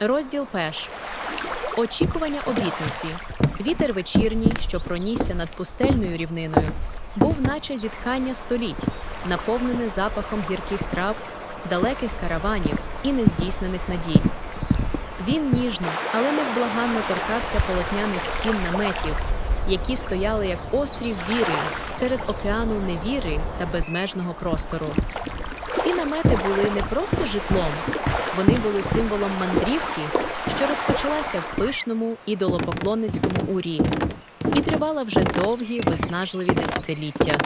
Розділ пеш. Очікування обітниці. Вітер вечірній, що пронісся над пустельною рівниною, був наче зітхання століть, наповнене запахом гірких трав, далеких караванів і нездійснених надій. Він ніжно, але невблаганно торкався полотняних стін наметів, які стояли як острів віри серед океану невіри та безмежного простору. Ці намети були не просто житлом, вони були символом мандрівки, що розпочалася в пишному ідолопоклонницькому урі, і тривала вже довгі виснажливі десятиліття.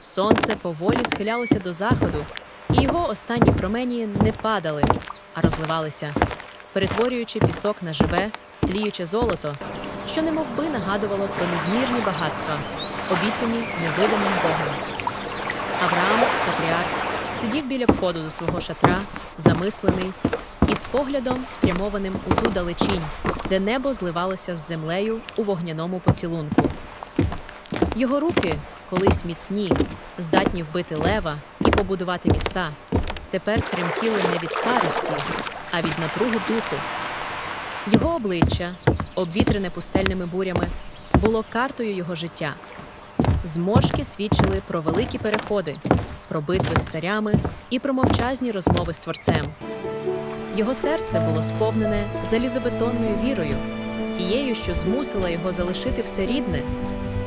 Сонце поволі схилялося до заходу, і його останні промені не падали, а розливалися, перетворюючи пісок на живе, тліюче золото, що немовби нагадувало про незмірні багатства, обіцяні невидимим Богом. Авраам, патріарх, сидів біля входу до свого шатра, замислений, і з поглядом спрямованим у ту далечінь, де небо зливалося з землею у вогняному поцілунку. Його руки, колись міцні, здатні вбити лева і побудувати міста, тепер тремтіли не від старості, а від напруги духу. Його обличчя, обвітрене пустельними бурями, було картою його життя. Зморшки свідчили про великі переходи, про битви з царями і про мовчазні розмови з творцем. Його серце було сповнене залізобетонною вірою, тією, що змусила його залишити все рідне.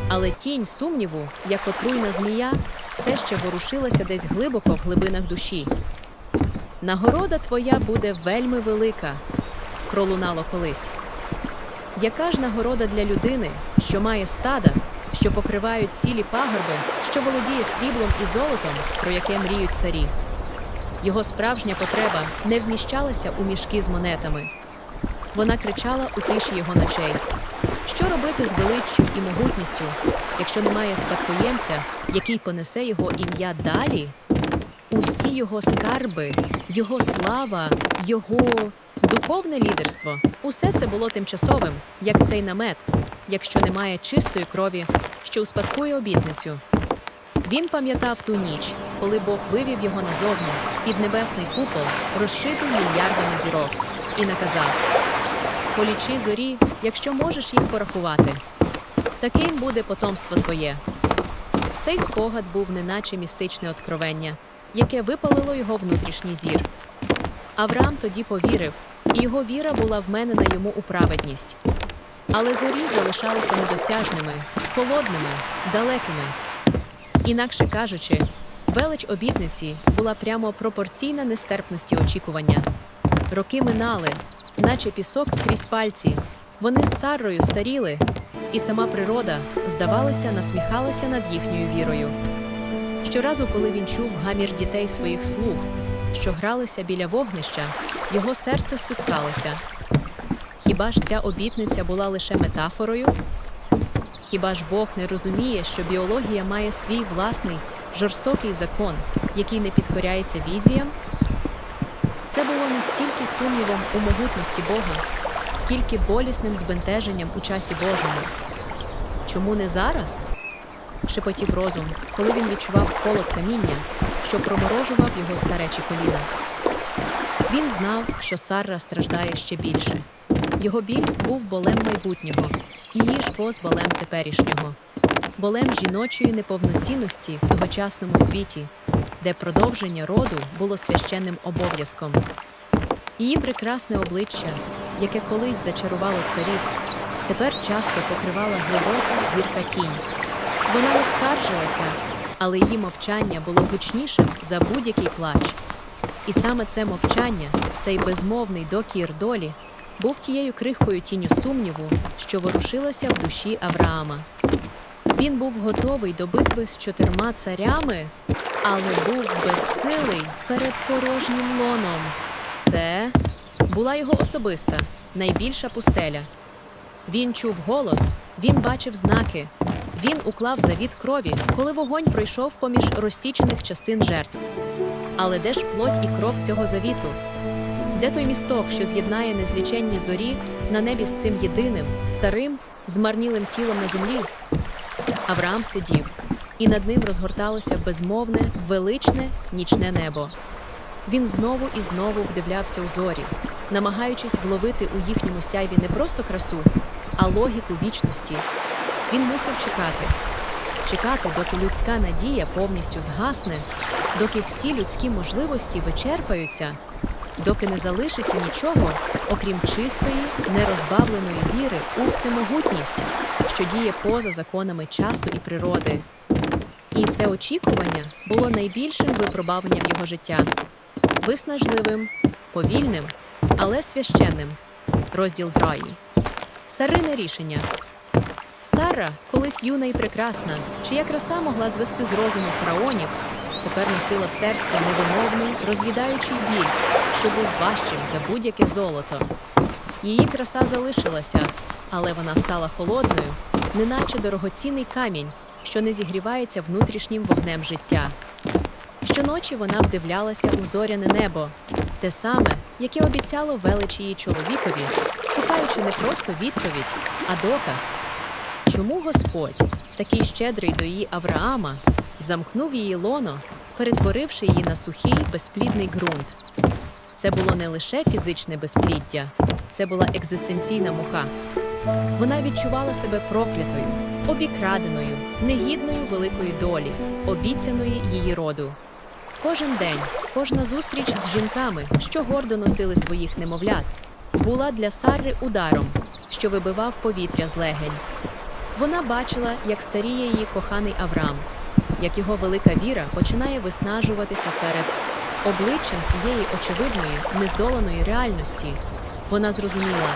Але тінь сумніву, як отруйна змія, все ще ворушилася десь глибоко в глибинах душі. Нагорода твоя буде вельми велика, пролунало колись. Яка ж нагорода для людини, що має стада, що покривають цілі пагорби, що володіє сріблом і золотом, про яке мріють царі? Його справжня потреба не вміщалася у мішки з монетами. Вона кричала у тиші його ночей. Що робити з величчю і могутністю, якщо немає спадкоємця, який понесе його ім'я далі? Усі його скарби, його слава, його духовне лідерство усе це було тимчасовим, як цей намет, якщо немає чистої крові, що успадкує обітницю. Він пам'ятав ту ніч, коли Бог вивів його назовні під небесний купол, розшитий мільярдами зірок, і наказав: Полічи зорі, якщо можеш їх порахувати. Таким буде потомство твоє. Цей спогад був неначе містичне откровення, яке випалило його внутрішній зір. Авраам тоді повірив, і його віра була вменена йому у праведність. Але зорі залишалися недосяжними, холодними, далекими. Інакше кажучи, велич обітниці була прямо пропорційна нестерпності очікування. Роки минали, наче пісок крізь пальці. Вони з Саррою старіли, і сама природа, здавалося, насміхалася над їхньою вірою. Щоразу, коли він чув гамір дітей своїх слуг, що гралися біля вогнища, його серце стискалося. Хіба ж ця обітниця була лише метафорою? Хіба ж Бог не розуміє, що біологія має свій власний жорстокий закон, який не підкоряється візіям? Це було не стільки сумнівом у могутності Бога, скільки болісним збентеженням у часі Божому. Чому не зараз? шепотів розум, коли він відчував холод каміння, що проморожував його старечі коліна. Він знав, що Сарра страждає ще більше. Його біль був болем майбутнього, її ж поз болем теперішнього, болем жіночої неповноцінності в тогочасному світі, де продовження роду було священним обов'язком. Її прекрасне обличчя, яке колись зачарувало царів, тепер часто покривала глибока гірка тінь. Вона не скаржилася, але її мовчання було гучнішим за будь-який плач. І саме це мовчання, цей безмовний докір долі, був тією крихкою тінню сумніву, що ворушилася в душі Авраама. Він був готовий до битви з чотирма царями, але був безсилий перед порожнім лоном. Це була його особиста, найбільша пустеля. Він чув голос, він бачив знаки. Він уклав завіт крові, коли вогонь пройшов поміж розсічених частин жертв. Але де ж плоть і кров цього завіту? Де той місток, що з'єднає незліченні зорі на небі з цим єдиним, старим, змарнілим тілом на землі? Авраам сидів, і над ним розгорталося безмовне, величне нічне небо. Він знову і знову вдивлявся у зорі, намагаючись вловити у їхньому сяйві не просто красу, а логіку вічності. Він мусив чекати, чекати, доки людська надія повністю згасне, доки всі людські можливості вичерпаються, доки не залишиться нічого, окрім чистої, нерозбавленої віри у всемогутність, що діє поза законами часу і природи. І це очікування було найбільшим випробавленням його життя виснажливим, повільним, але священним. Розділ Драї. Сарине рішення. Сара, колись юна і прекрасна, чия краса могла звести з розуму фараонів, тепер носила в серці невимовний, роз'їдаючий біль, що був важчим за будь-яке золото. Її краса залишилася, але вона стала холодною, неначе дорогоцінний камінь, що не зігрівається внутрішнім вогнем життя. Щоночі вона вдивлялася у зоряне небо, те саме, яке обіцяло велич її чоловікові, шукаючи не просто відповідь, а доказ. Чому Господь, такий щедрий до її Авраама, замкнув її лоно, перетворивши її на сухий безплідний ґрунт? Це було не лише фізичне безпліддя, це була екзистенційна мука. Вона відчувала себе проклятою, обікраденою, негідною великої долі, обіцяної її роду. Кожен день, кожна зустріч з жінками, що гордо носили своїх немовлят, була для Сарри ударом, що вибивав повітря з легень. Вона бачила, як старіє її коханий Авраам, як його велика віра починає виснажуватися перед обличчям цієї очевидної, нездоланої реальності. Вона зрозуміла,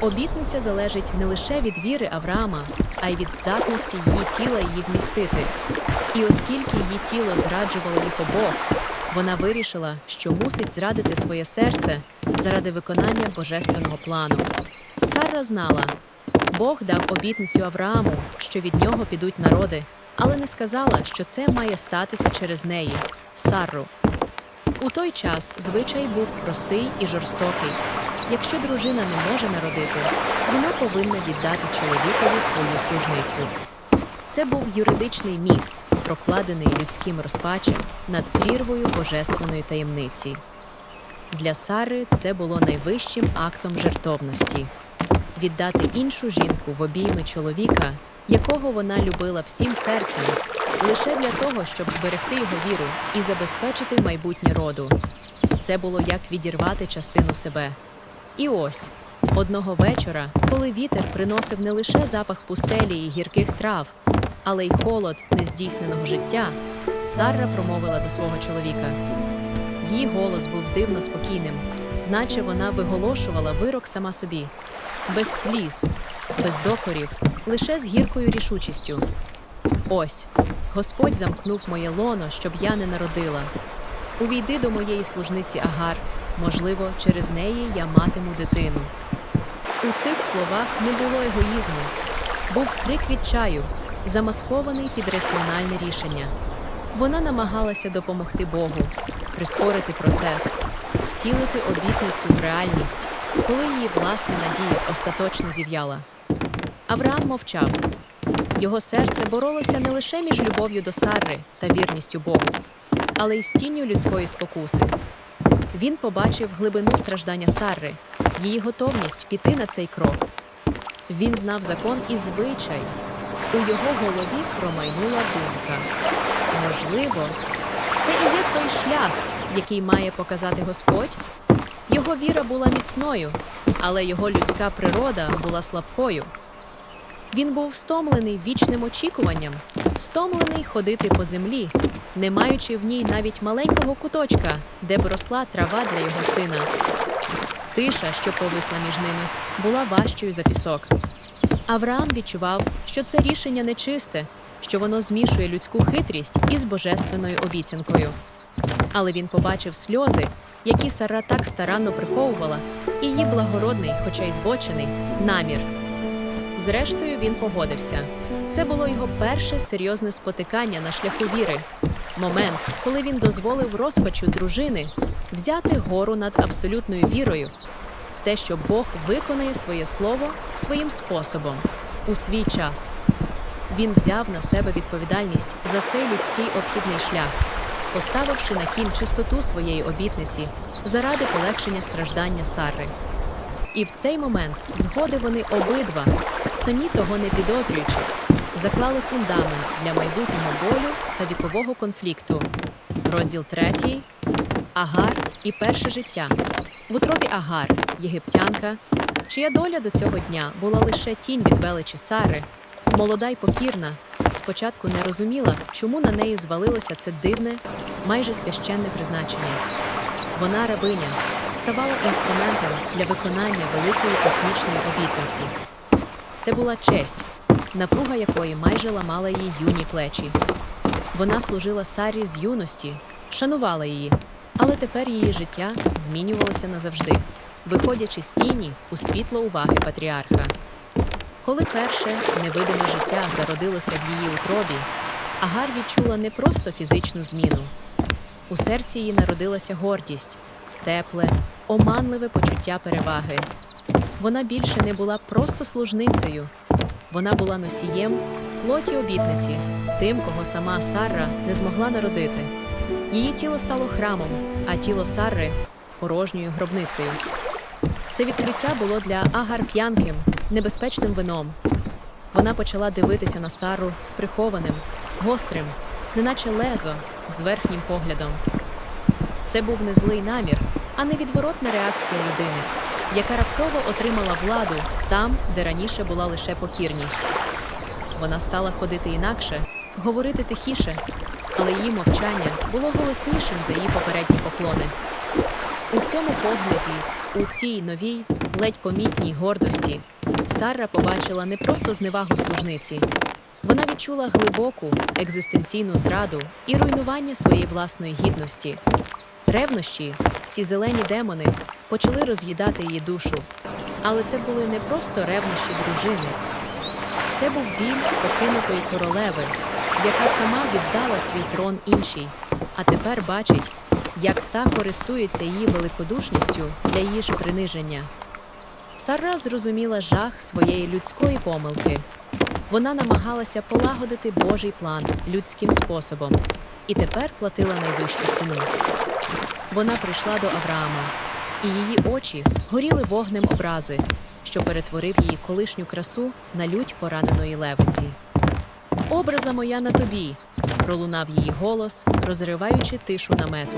обітниця залежить не лише від віри Авраама, а й від здатності її тіла її вмістити. І оскільки її тіло зраджувало їх обох, вона вирішила, що мусить зрадити своє серце заради виконання божественного плану. Сара знала, Бог дав обітницю Аврааму, що від нього підуть народи, але не сказала, що це має статися через неї, Сарру. У той час звичай був простий і жорстокий. Якщо дружина не може народити, вона повинна віддати чоловікові свою служницю. Це був юридичний міст, прокладений людським розпачем над прірвою божественної таємниці. Для Сари це було найвищим актом жертовності віддати іншу жінку в обійми чоловіка, якого вона любила всім серцем, лише для того, щоб зберегти його віру і забезпечити майбутнє роду. Це було як відірвати частину себе. І ось одного вечора, коли вітер приносив не лише запах пустелі і гірких трав, але й холод нездійсненого життя, Сарра промовила до свого чоловіка. Її голос був дивно спокійним, наче вона виголошувала вирок сама собі, без сліз, без докорів, лише з гіркою рішучістю. Ось Господь замкнув моє лоно, щоб я не народила. Увійди до моєї служниці Агар, можливо, через неї я матиму дитину. У цих словах не було егоїзму, був крик відчаю, замаскований під раціональне рішення. Вона намагалася допомогти Богу, прискорити процес, втілити обітницю в реальність, коли її власна надія остаточно зів'яла. Авраам мовчав. Його серце боролося не лише між любов'ю до Сарри та вірністю Богу, але й з тінню людської спокуси. Він побачив глибину страждання Сарри, її готовність піти на цей крок. Він знав закон і звичай. У його голові промайнула думка. Можливо, це і є той шлях, який має показати Господь. Його віра була міцною, але його людська природа була слабкою. Він був стомлений вічним очікуванням, стомлений ходити по землі, не маючи в ній навіть маленького куточка, де б росла трава для його сина. Тиша, що повисла між ними, була важчою за пісок. Авраам відчував, що це рішення нечисте, що воно змішує людську хитрість із божественною обіцянкою. Але він побачив сльози, які Сара так старанно приховувала, і її благородний, хоча й збочений, намір. Зрештою, він погодився. Це було його перше серйозне спотикання на шляху віри. Момент, коли він дозволив розпачу дружини взяти гору над абсолютною вірою в те, що Бог виконає своє слово своїм способом у свій час. Він взяв на себе відповідальність за цей людський обхідний шлях, поставивши на кін чистоту своєї обітниці, заради полегшення страждання Сарри. І в цей момент згоди вони обидва, самі того не підозрюючи, заклали фундамент для майбутнього болю та вікового конфлікту. Розділ третій Агар і перше життя. В утробі Агар, єгиптянка, чия доля до цього дня була лише тінь від величі Сари, молода й покірна, спочатку не розуміла, чому на неї звалилося це дивне, майже священне призначення. Вона рабиня ставала інструментом для виконання великої космічної обітниці. Це була честь, напруга якої майже ламала її юні плечі. Вона служила Сарі з юності, шанувала її, але тепер її життя змінювалося назавжди, виходячи з тіні у світло уваги патріарха. Коли перше невидиме життя зародилося в її утробі, Агар відчула не просто фізичну зміну. У серці її народилася гордість, тепле, оманливе почуття переваги. Вона більше не була просто служницею, вона була носієм плоті обітниці, тим, кого сама Сарра не змогла народити. Її тіло стало храмом, а тіло Сарри порожньою гробницею. Це відкриття було для Агар п'янким, небезпечним вином. Вона почала дивитися на Сару з прихованим, гострим, неначе лезо, з верхнім поглядом. Це був не злий намір, а невідворотна реакція людини, яка раптово отримала владу там, де раніше була лише покірність. Вона стала ходити інакше, говорити тихіше, але її мовчання було голоснішим за її попередні поклони. У цьому погляді, у цій новій, ледь помітній гордості, Сарра побачила не просто зневагу служниці. Вона відчула глибоку екзистенційну зраду і руйнування своєї власної гідності. Ревнощі, ці зелені демони, почали роз'їдати її душу. Але це були не просто ревнощі дружини. Це був біль покинутої королеви, яка сама віддала свій трон іншій, а тепер бачить, як та користується її великодушністю для її ж приниження. Сара зрозуміла жах своєї людської помилки. Вона намагалася полагодити Божий план людським способом і тепер платила найвищу ціну. Вона прийшла до Авраама, і її очі горіли вогнем образи, що перетворив її колишню красу на лють пораненої левиці. Образа моя на тобі, пролунав її голос, розриваючи тишу намету.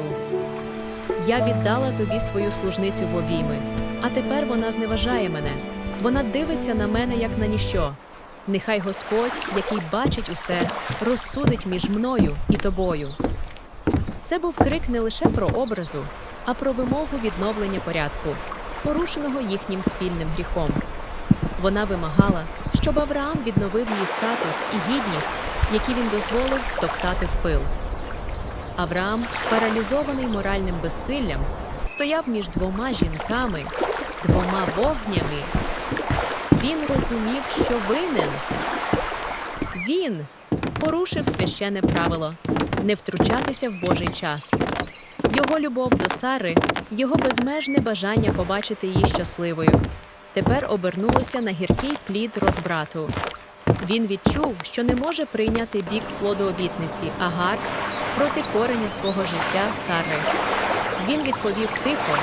Я віддала тобі свою служницю в обійми, а тепер вона зневажає мене. Вона дивиться на мене як на ніщо. Нехай Господь, який бачить усе, розсудить між мною і тобою. Це був крик не лише про образу, а про вимогу відновлення порядку, порушеного їхнім спільним гріхом. Вона вимагала, щоб Авраам відновив її статус і гідність, які він дозволив втоптати в пил. Авраам, паралізований моральним безсиллям, стояв між двома жінками, двома вогнями. Він розумів, що винен. Він порушив священне правило не втручатися в Божий час. Його любов до Сари, його безмежне бажання побачити її щасливою, тепер обернулося на гіркий плід розбрату. Він відчув, що не може прийняти бік плодообітниці Агар проти кореня свого життя Сари. Він відповів тихо,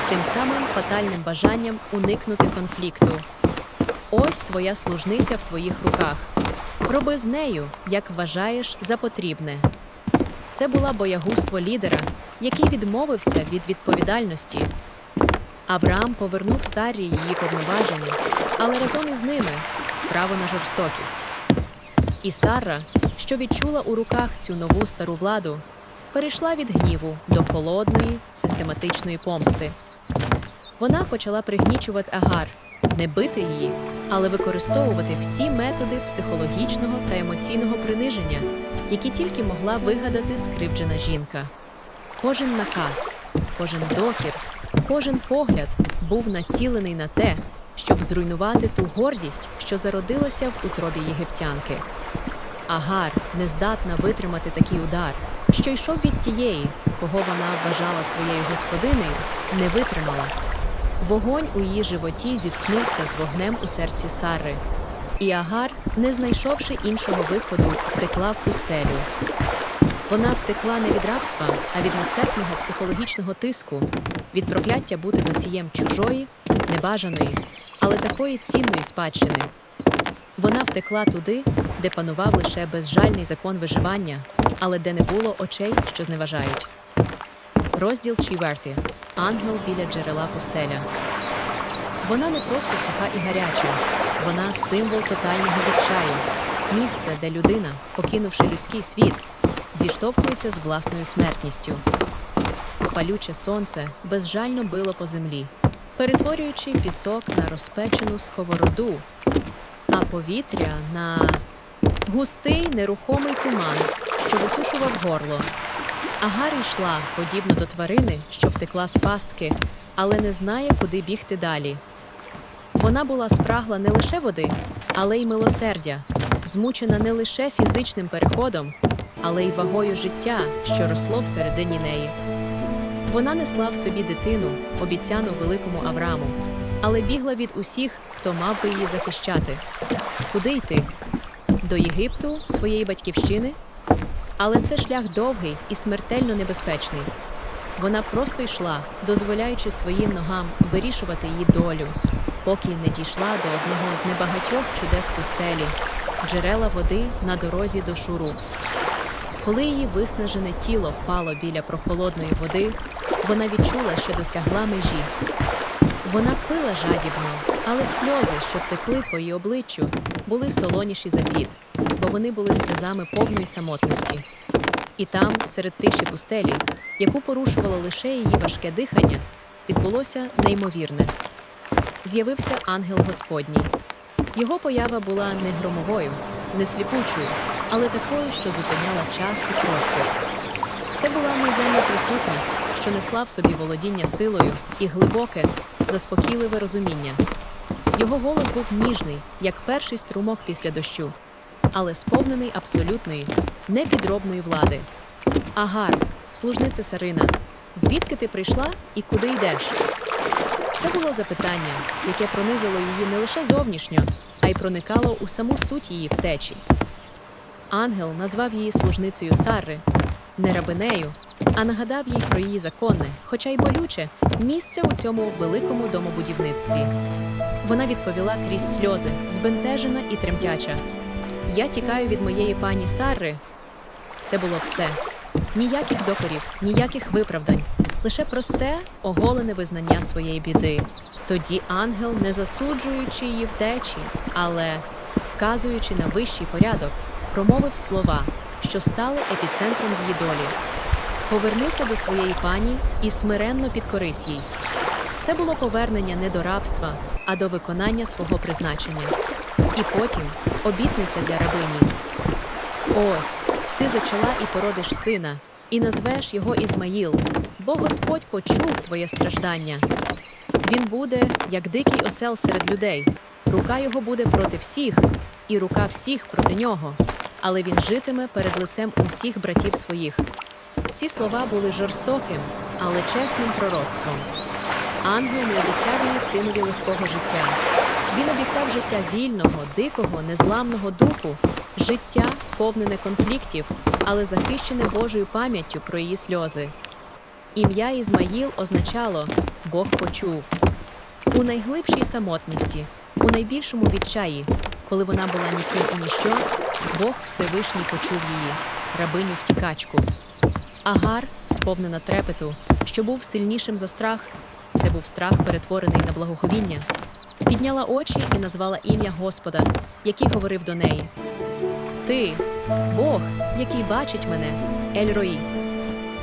з тим самим фатальним бажанням уникнути конфлікту. Ось твоя служниця в твоїх руках. Роби з нею, як вважаєш за потрібне. Це була боягузтво лідера, який відмовився від відповідальності. Авраам повернув Сарі її повноваження, але разом із ними право на жорстокість. І Сара, що відчула у руках цю нову стару владу, перейшла від гніву до холодної, систематичної помсти. Вона почала пригнічувати Агар, не бити її, але використовувати всі методи психологічного та емоційного приниження, які тільки могла вигадати скривджена жінка. Кожен наказ, кожен докір, кожен погляд був націлений на те, щоб зруйнувати ту гордість, що зародилася в утробі єгиптянки. Агар, нездатна витримати такий удар, що йшов від тієї, кого вона вважала своєю господинею, не витримала. Вогонь у її животі зіткнувся з вогнем у серці Сари, і Агар, не знайшовши іншого виходу, втекла в пустелю. Вона втекла не від рабства, а від нестерпного психологічного тиску, від прокляття бути носієм чужої, небажаної, але такої цінної спадщини. Вона втекла туди, де панував лише безжальний закон виживання, але де не було очей, що зневажають. Розділ четвертий. Ангел біля джерела пустеля. Вона не просто суха і гаряча, вона символ тотального відчаю, місце, де людина, покинувши людський світ, зіштовхується з власною смертністю. Палюче сонце безжально било по землі, перетворюючи пісок на розпечену сковороду, а повітря на густий нерухомий туман, що висушував горло. Агар йшла, подібно до тварини, що втекла з пастки, але не знає, куди бігти далі. Вона була спрагла не лише води, але й милосердя, змучена не лише фізичним переходом, але й вагою життя, що росло всередині неї. Вона несла в собі дитину, обіцяну великому Аврааму, але бігла від усіх, хто мав би її захищати. Куди йти? До Єгипту, своєї батьківщини? Але це шлях довгий і смертельно небезпечний. Вона просто йшла, дозволяючи своїм ногам вирішувати її долю, поки не дійшла до одного з небагатьох чудес пустелі джерела води на дорозі до шуру. Коли її виснажене тіло впало біля прохолодної води, вона відчула, що досягла межі. Вона пила жадібно, але сльози, що текли по її обличчю, були солоніші за піт, бо вони були сльозами повної самотності. І там, серед тиші пустелі, яку порушувало лише її важке дихання, відбулося неймовірне. З'явився ангел Господній. Його поява була не громовою, не сліпучою, але такою, що зупиняла час і простір. Це була неземна присутність, що несла в собі володіння силою і глибоке, заспокійливе розуміння. Його голос був ніжний, як перший струмок після дощу, але сповнений абсолютної, непідробної влади. Агар, служниця Сарина, звідки ти прийшла і куди йдеш? Це було запитання, яке пронизило її не лише зовнішньо, а й проникало у саму суть її втечі. Ангел назвав її служницею Сарри, не рабинею, а нагадав їй про її законне, хоча й болюче, місце у цьому великому домобудівництві. Вона відповіла крізь сльози, збентежена і тремтяча. Я тікаю від моєї пані Сарри. Це було все. Ніяких докорів, ніяких виправдань, лише просте, оголене визнання своєї біди. Тоді ангел, не засуджуючи її втечі, але вказуючи на вищий порядок, промовив слова, що стали епіцентром її долі. Повернися до своєї пані і смиренно підкорись їй. Це було повернення не до рабства, а до виконання свого призначення. І потім обітниця для рабині. Ось ти зачала і породиш сина, і назвеш його Ізмаїл, бо Господь почув твоє страждання. Він буде, як дикий осел серед людей. Рука його буде проти всіх, і рука всіх проти нього. Але він житиме перед лицем усіх братів своїх. Ці слова були жорстоким, але чесним пророцтвом. Ангел не обіцяв її синові легкого життя. Він обіцяв життя вільного, дикого, незламного духу, життя, сповнене конфліктів, але захищене Божою пам'яттю про її сльози. Ім'я Ізмаїл означало Бог почув. У найглибшій самотності, у найбільшому відчаї, коли вона була ніким і ніщо, Бог Всевишній почув її, рабиню втікачку. Агар, сповнена трепету, що був сильнішим за страх, це був страх, перетворений на благоговіння, підняла очі і назвала ім'я Господа, який говорив до неї: Ти, Бог, який бачить мене, Ель-Рої.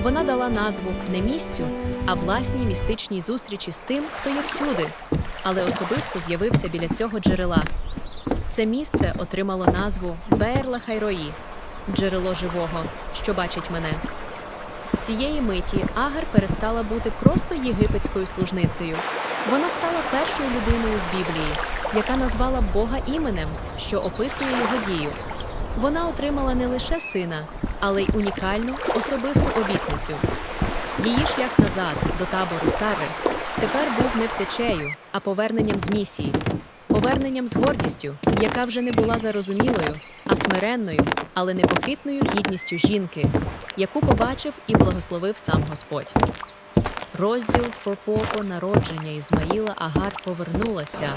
Вона дала назву не місцю, а власній містичній зустрічі з тим, хто є всюди, але особисто з'явився біля цього джерела. Це місце отримало назву Беерла Хайрої, джерело живого, що бачить мене. З цієї миті Агар перестала бути просто єгипетською служницею. Вона стала першою людиною в Біблії, яка назвала Бога іменем, що описує його дію. Вона отримала не лише сина, але й унікальну особисту обітницю. Її шлях назад до табору Сари тепер був не втечею, а поверненням з місії, поверненням з гордістю, яка вже не була зарозумілою, а смиренною, але непохитною гідністю жінки, яку побачив і благословив сам Господь. Розділ про народження Ізмаїла Агар повернулася.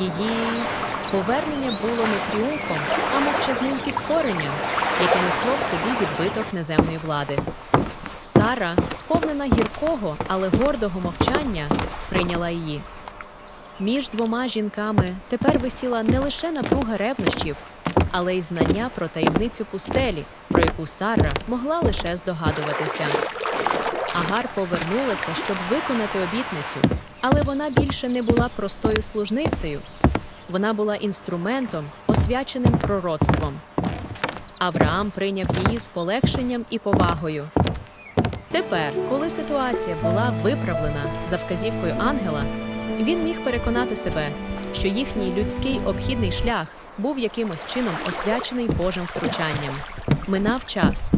Її повернення було не тріумфом, а мовчазним підкоренням, яке несло в собі відбиток неземної влади. Сара, сповнена гіркого, але гордого мовчання, прийняла її. Між двома жінками тепер висіла не лише напруга ревнощів, але й знання про таємницю пустелі, про яку Сара могла лише здогадуватися. Агар повернулася, щоб виконати обітницю, але вона більше не була простою служницею. Вона була інструментом, освяченим пророцтвом. Авраам прийняв її з полегшенням і повагою. Тепер, коли ситуація була виправлена за вказівкою ангела, він міг переконати себе, що їхній людський обхідний шлях був якимось чином освячений Божим втручанням. Минав час.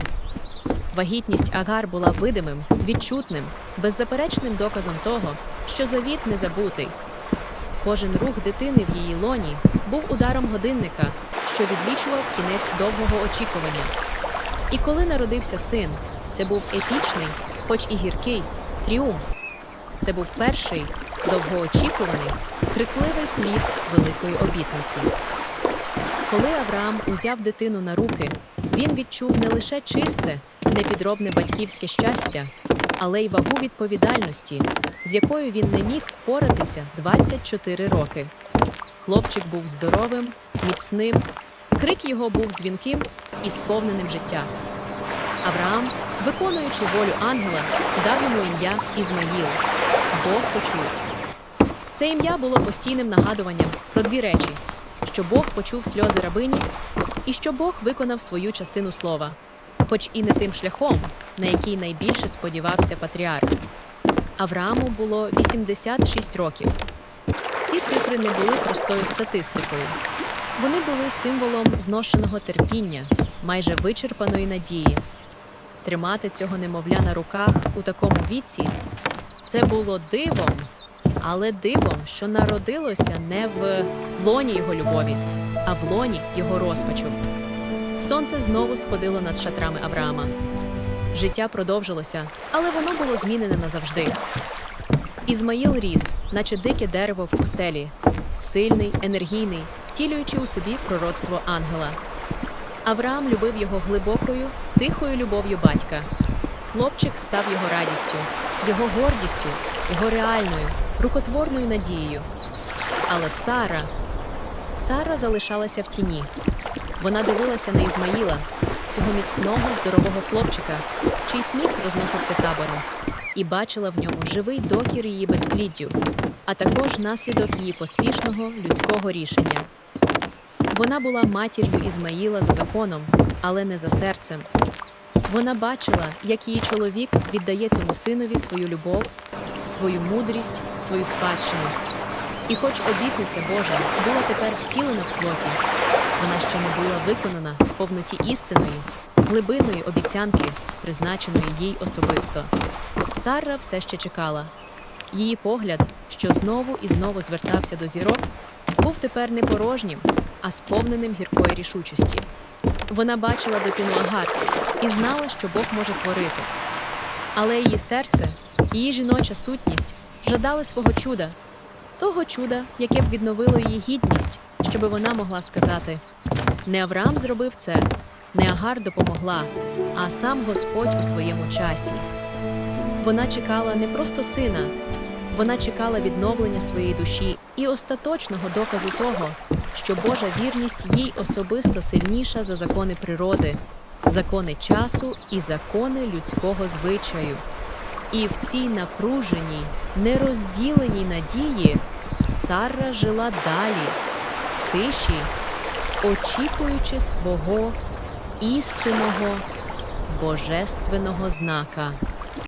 Вагітність Агар була видимим, відчутним, беззаперечним доказом того, що завіт не забутий. Кожен рух дитини в її лоні був ударом годинника, що відлічував кінець довгого очікування. І коли народився син, це був епічний, хоч і гіркий, тріумф. Це був перший, довгоочікуваний, крикливий плід великої обітниці. Коли Авраам узяв дитину на руки, він відчув не лише чисте, непідробне батьківське щастя, але й вагу відповідальності, з якою він не міг впоратися 24 роки. Хлопчик був здоровим, міцним, крик його був дзвінким і сповненим життя. Авраам, виконуючи волю ангела, дав йому ім'я Ізмаїл. Бог почув. Це ім'я було постійним нагадуванням про дві речі: що Бог почув сльози рабині, і що Бог виконав свою частину слова, хоч і не тим шляхом, на який найбільше сподівався патріарх. Аврааму було 86 років. Ці цифри не були простою статистикою. Вони були символом зношеного терпіння, майже вичерпаної надії. Тримати цього немовля на руках у такому віці це було дивом, але дивом, що народилося не в лоні його любові, а в лоні його розпачу. Сонце знову сходило над шатрами Авраама. Життя продовжилося, але воно було змінене назавжди. Ізмаїл ріс, наче дике дерево в пустелі, сильний, енергійний, втілюючи у собі пророцтво ангела. Авраам любив його глибокою, тихою любов'ю батька. Хлопчик став його радістю, його гордістю, його реальною, рукотворною надією. Але Сара, Сара залишалася в тіні. Вона дивилася на Ізмаїла, цього міцного, здорового хлопчика, чий сміх розносився табором, і бачила в ньому живий докір її безпліддю, а також наслідок її поспішного людського рішення. Вона була матір'ю Ізмаїла за законом, але не за серцем. Вона бачила, як її чоловік віддає цьому синові свою любов, свою мудрість, свою спадщину. І хоч обітниця Божа була тепер втілена в плоті, вона ще не була виконана в повноті істинної, глибинної обіцянки, призначеної їй особисто. Сарра все ще чекала. Її погляд, що знову і знову звертався до зірок, був тепер не порожнім, а сповненим гіркої рішучості. Вона бачила дитину Агар і знала, що Бог може творити. Але її серце, її жіноча сутність жадали свого чуда, того чуда, яке б відновило її гідність, щоби вона могла сказати: не Авраам зробив це, не Агар допомогла, а сам Господь у своєму часі. Вона чекала не просто сина, вона чекала відновлення своєї душі і остаточного доказу того, що Божа вірність їй особисто сильніша за закони природи, закони часу і закони людського звичаю. І в цій напруженій, нерозділеній надії Сарра жила далі, тиші, очікуючи свого істинного божественного знака.